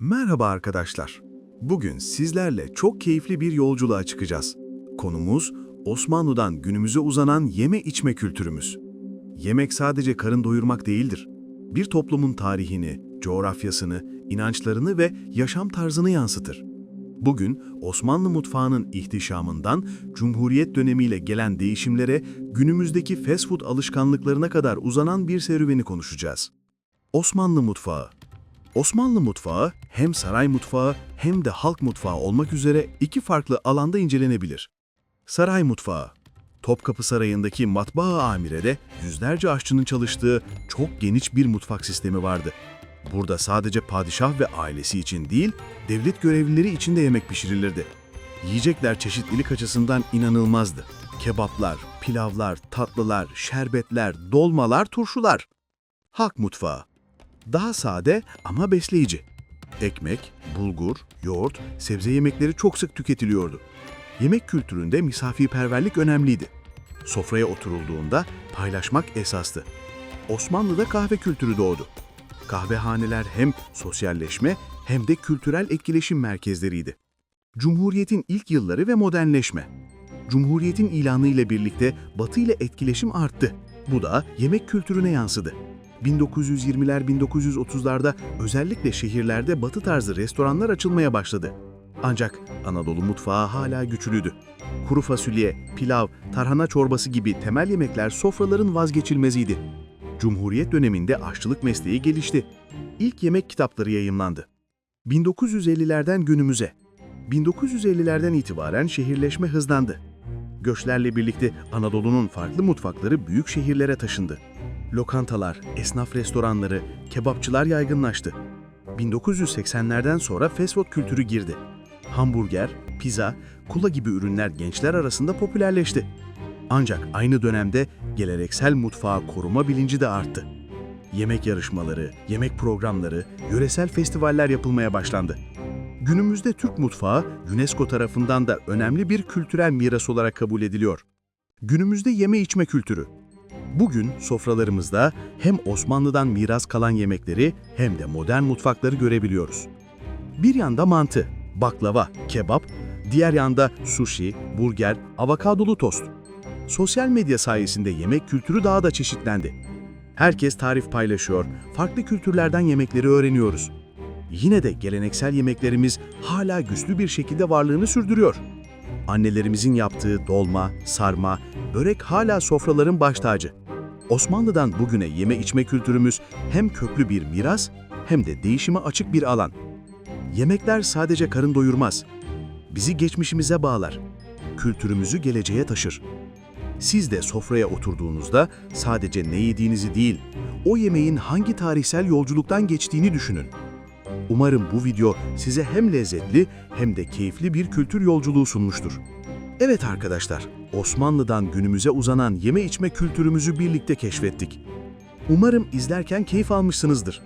Merhaba arkadaşlar. Bugün sizlerle çok keyifli bir yolculuğa çıkacağız. Konumuz Osmanlı'dan günümüze uzanan yeme içme kültürümüz. Yemek sadece karın doyurmak değildir. Bir toplumun tarihini, coğrafyasını, inançlarını ve yaşam tarzını yansıtır. Bugün Osmanlı mutfağının ihtişamından Cumhuriyet dönemiyle gelen değişimlere günümüzdeki fast food alışkanlıklarına kadar uzanan bir serüveni konuşacağız. Osmanlı mutfağı Osmanlı mutfağı hem saray mutfağı hem de halk mutfağı olmak üzere iki farklı alanda incelenebilir. Saray mutfağı Topkapı Sarayı'ndaki matbaa amirede yüzlerce aşçının çalıştığı çok geniş bir mutfak sistemi vardı. Burada sadece padişah ve ailesi için değil, devlet görevlileri için de yemek pişirilirdi. Yiyecekler çeşitlilik açısından inanılmazdı. Kebaplar, pilavlar, tatlılar, şerbetler, dolmalar, turşular. Halk mutfağı daha sade ama besleyici. Ekmek, bulgur, yoğurt, sebze yemekleri çok sık tüketiliyordu. Yemek kültüründe misafirperverlik önemliydi. Sofraya oturulduğunda paylaşmak esastı. Osmanlı'da kahve kültürü doğdu. Kahvehaneler hem sosyalleşme hem de kültürel etkileşim merkezleriydi. Cumhuriyetin ilk yılları ve modernleşme. Cumhuriyetin ilanı ile birlikte Batı ile etkileşim arttı. Bu da yemek kültürüne yansıdı. 1920'ler 1930'larda özellikle şehirlerde batı tarzı restoranlar açılmaya başladı. Ancak Anadolu mutfağı hala güçlüydü. Kuru fasulye, pilav, tarhana çorbası gibi temel yemekler sofraların vazgeçilmeziydi. Cumhuriyet döneminde aşçılık mesleği gelişti. İlk yemek kitapları yayımlandı. 1950'lerden günümüze. 1950'lerden itibaren şehirleşme hızlandı. Göçlerle birlikte Anadolu'nun farklı mutfakları büyük şehirlere taşındı. Lokantalar, esnaf restoranları, kebapçılar yaygınlaştı. 1980'lerden sonra fast food kültürü girdi. Hamburger, pizza, kula gibi ürünler gençler arasında popülerleşti. Ancak aynı dönemde geleneksel mutfağı koruma bilinci de arttı. Yemek yarışmaları, yemek programları, yöresel festivaller yapılmaya başlandı. Günümüzde Türk mutfağı UNESCO tarafından da önemli bir kültürel miras olarak kabul ediliyor. Günümüzde yeme içme kültürü. Bugün sofralarımızda hem Osmanlı'dan miras kalan yemekleri hem de modern mutfakları görebiliyoruz. Bir yanda mantı, baklava, kebap, diğer yanda sushi, burger, avokadolu tost. Sosyal medya sayesinde yemek kültürü daha da çeşitlendi. Herkes tarif paylaşıyor, farklı kültürlerden yemekleri öğreniyoruz. Yine de geleneksel yemeklerimiz hala güçlü bir şekilde varlığını sürdürüyor. Annelerimizin yaptığı dolma, sarma, börek hala sofraların baş tacı. Osmanlı'dan bugüne yeme içme kültürümüz hem köklü bir miras hem de değişime açık bir alan. Yemekler sadece karın doyurmaz. Bizi geçmişimize bağlar. Kültürümüzü geleceğe taşır. Siz de sofraya oturduğunuzda sadece ne yediğinizi değil, o yemeğin hangi tarihsel yolculuktan geçtiğini düşünün. Umarım bu video size hem lezzetli hem de keyifli bir kültür yolculuğu sunmuştur. Evet arkadaşlar, Osmanlı'dan günümüze uzanan yeme içme kültürümüzü birlikte keşfettik. Umarım izlerken keyif almışsınızdır.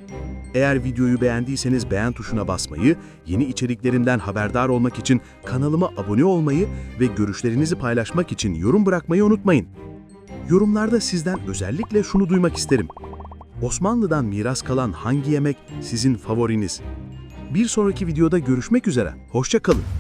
Eğer videoyu beğendiyseniz beğen tuşuna basmayı, yeni içeriklerimden haberdar olmak için kanalıma abone olmayı ve görüşlerinizi paylaşmak için yorum bırakmayı unutmayın. Yorumlarda sizden özellikle şunu duymak isterim. Osmanlı'dan miras kalan hangi yemek sizin favoriniz? Bir sonraki videoda görüşmek üzere, hoşça kalın.